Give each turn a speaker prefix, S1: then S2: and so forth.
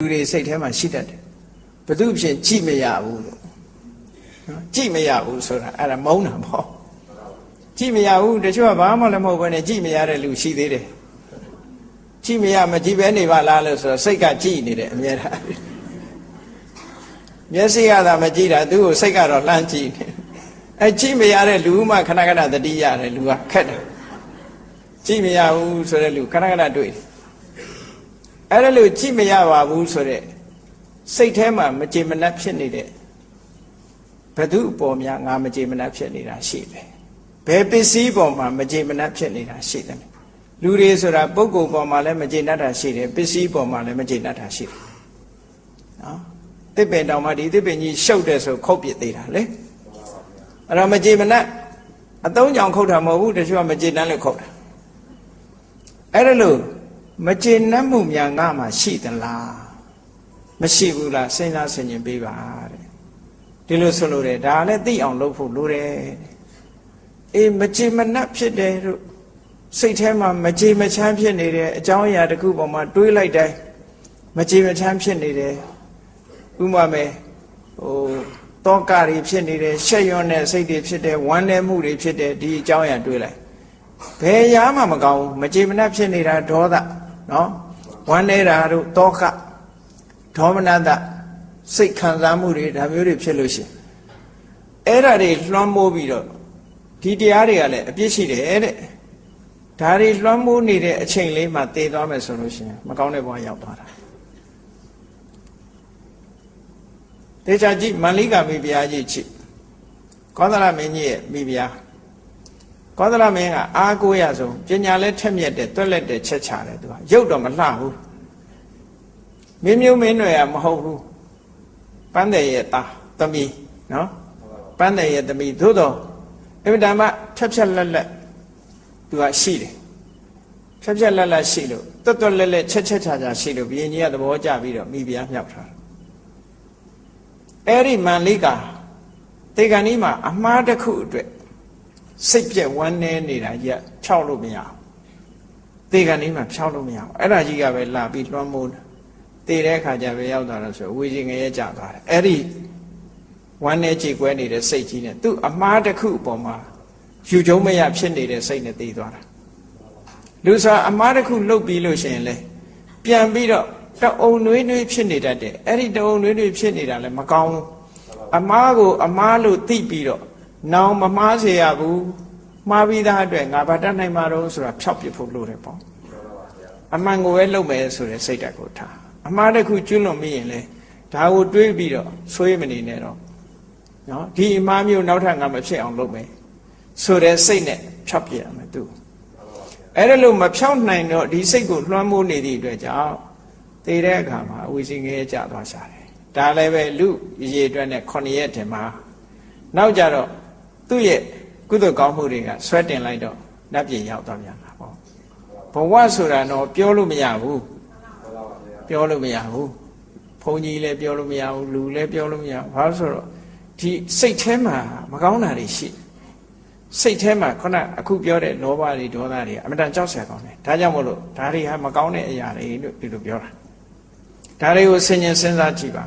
S1: လူတွေစိတ်ထဲမှာရှိတတ်တယ်ဘသူဖြင့်ကြည့်မရဘူးလို့နော်ကြည့်မရဘူးဆိုတာအဲ့ဒါမုန်းတာပေါ့ကြည့်မရဘူးတချို့ကဘာမှလည်းမဟုတ်ဘဲနဲ့ကြည့်မရတဲ့လူရှိသေးတယ်ကြည့်မရမကြည့်ပဲနေပါလားလို့ဆိုတော့စိတ်ကကြည့်နေတယ်အမြဲတမ်းမျက်စိကသာမကြည့်တာသူ့ကိုစိတ်ကတော့လှမ်းကြည့်နေအဲကြည့်မရတဲ့လူမှခဏခဏသတိရတယ်လူကခက်တယ်ကြည့်မရဘူးဆိုတဲ့လူခဏခဏတွေ့တယ် အဲ့ဒါလို့ကြည့်မရပါဘူးဆိုတဲ့စိတ်ထဲမှာမကြေမနက်ဖြစ်နေတဲ့ဘသူအပေါ်များငါမကြေမနက်ဖြစ်နေတာရှိတယ်ဘယ်ပစ္စည်းပေါ်မှာမကြေမနက်ဖြစ်နေတာရှိတယ်လူတွေဆိုတာပုဂ္ဂိုလ်ပေါ်မှာလည်းမကြေနပ်တာရှိတယ်ပစ္စည်းပေါ်မှာလည်းမကြေနပ်တာရှိတယ်နော်တစ်ပင်တောင်မှဒီတစ်ပင်ကြီးရှုပ်တယ်ဆိုခုတ်ပြစ်သေးတာလေအဲ့တော့မကြေမနက်အတုံးကြောင်ခုတ်တာမဟုတ်ဘူးတချို့ကမကြေနပ်လို့ခုတ်တာအဲ့ဒါလို့ မကျေနပ်မှုများငါမှရှိသလားမရှိဘူးလားစဉ်းစားဆင်ခြင်ပေးပါတဲ့ဒီလိုဆိုလို့တယ်ဒါလည်းသိအောင်လုပ်ဖို့လိုတယ်အေးမကျေမနပ်ဖြစ်တယ်တို့စိတ်ထဲမှာမကျေမချမ်းဖြစ်နေတယ်အကြောင်းအရာတစ်ခုပေါ်မှာတွေးလိုက်တိုင်းမကျေမချမ်းဖြစ်နေတယ်ဥပမာမဲ့ဟိုတောကတွေဖြစ်နေတယ်ရှက်ရွံ့တဲ့စိတ်တွေဖြစ်တယ်ဝမ်းနည်းမှုတွေဖြစ်တယ်ဒီအကြောင်းအရာတွေးလိုက်ဘယ်ရာမှမကောင်းဘူးမကျေမနပ်ဖြစ်နေတာဒေါသ နော်ဝမ်းနေတာတို့တောကဒေါမနတစိတ်ခံစားမှုတွေဒါမျိုးတွေဖြစ်လို့ရှိရင်အဲ့ဒါတွေလွှမ်းမိုးပြီးတော့ဒီတရားတွေကလည်းအပြစ်ရှိတယ်တဲ့ဒါတွေလွှမ်းမိုးနေတဲ့အချိန်လေးမှာတည်သွားမယ်ဆိုလို့ရှိရင်မကောင်းတဲ့ဘဝရောက်သွားတာတေချာကြည့်မန္လိကမိဖုရားကြီးချစ်ကောသလမင်းကြီးရဲ့မိဖုရား ကောသလမင်းကအားကိုးရဆုံးပညာလည်းထက်မြက်တယ်တွက်လက်တယ်ချက်ချတယ်သူကရုပ်တော့မလှဘူးမင်းမျိုးမင်းတွေကမဟုတ်ဘူးပန်းတယ်ရဲ့သားသမီးနော်ပန်းတယ်ရဲ့သမီးသို့တော့အမြဲတမ်းဖြတ်ဖြတ်လက်လက်သူကရှိတယ်ဖြတ်ဖြတ်လက်လက်ရှိလို့တွတ်တွတ်လက်လက်ချက်ချက်ချာချာရှိလို့ဘုရင်ကြီးကသဘောကျပြီးတော့မိဖုရားမြောက်ထားတယ်အဲ့ဒီမန္လိကာတေဂန်ဒီမှာအမှားတစ်ခုအတွက် စိတ်ပြက်ဝမ်းနေနေတာကြီးကဖြောက်လို့မရဘူးတေဂန်ဒီမှာဖြောက်လို့မရဘူးအဲ့ဒါကြီးကပဲလာပြီးလွှမ်းမိုးတယ်တည်တဲ့အခါကျပဲရောက်သွားတော့ဆိုဝေကြီးငရဲကြသွားတယ်အဲ့ဒီဝမ်းနေကြည်ကွဲနေတဲ့စိတ်ကြီးနဲ့သူ့အမှားတစ်ခုအပေါ်မှာယူကျုံမရဖြစ်နေတဲ့စိတ်နဲ့တည်သွားတာလူစားအမှားတစ်ခုလှုပ်ပြီးလို့ရှိရင်လေပြန်ပြီးတော့တအုံနွေးနွေးဖြစ်နေတတ်တယ်အဲ့ဒီတအုံနွေးနွေးဖြစ်နေတာလည်းမကောင်းဘူးအမားကိုအမားလို့သိပြီးတော့ နောင်မမားစေရဘူးမှားပြီးသားအတွက်ငါဗတ်တတ်နိုင်မှာတော့ဆိုတာဖြောက်ပြဖို့လိုတယ်ပေါ့အမှန်ကိုပဲလုပ်မယ်ဆိုတဲ့စိတ်ဓာတ်ကိုထားအမှားတစ်ခုကျွလွန်မိရင်လေဒါကိုတွေးပြီးတော့ဆွေးမနေနဲ့တော့နော်ဒီအမှားမျိုးနောက်ထပ်ငါမဖြစ်အောင်လုပ်မယ်ဆိုတဲ့စိတ်နဲ့ဖြောက်ပြရမယ်သူအဲ့ဒါလို့မဖြောက်နိုင်တော့ဒီစိတ်ကိုလွှမ်းမိုးနေသည့်အတွက်ကြောင့်တည်တဲ့အခါမှာအဝိဇ္ဇငရဲကြသွားရှာတယ်ဒါလည်းပဲလူရေအတွက်နဲ့9ရက်တင်မှာနောက်ကြတော့ သူ့ရဲ့ကုသိုလ်ကောင်းမှုတွေကဆွဲတင်လိုက်တော့နတ်ပြည်ရောက်သွားပြန်တာပေါ့ဘဝဆိုတာတော့ပြောလို့မရဘူးပြောလို့မရဘူးဘုန်းကြီးလည်းပြောလို့မရဘူးလူလည်းပြောလို့မရဘူးဘာလို့ဆိုတော့ဒီစိတ်ထဲမှာမကောင်းတာတွေရှိစိတ်ထဲမှာခုနအခုပြောတဲ့လောဘတွေဒေါသတွေအမှန်တန်ကြောက်စရာကောင်းတယ်ဒါကြောင့်မို့လို့ဒါတွေဟာမကောင်းတဲ့အရာတွေလို့ဒီလိုပြောတာဒါတွေကိုဆင်ញင်စဉ်းစားကြည့်ပါ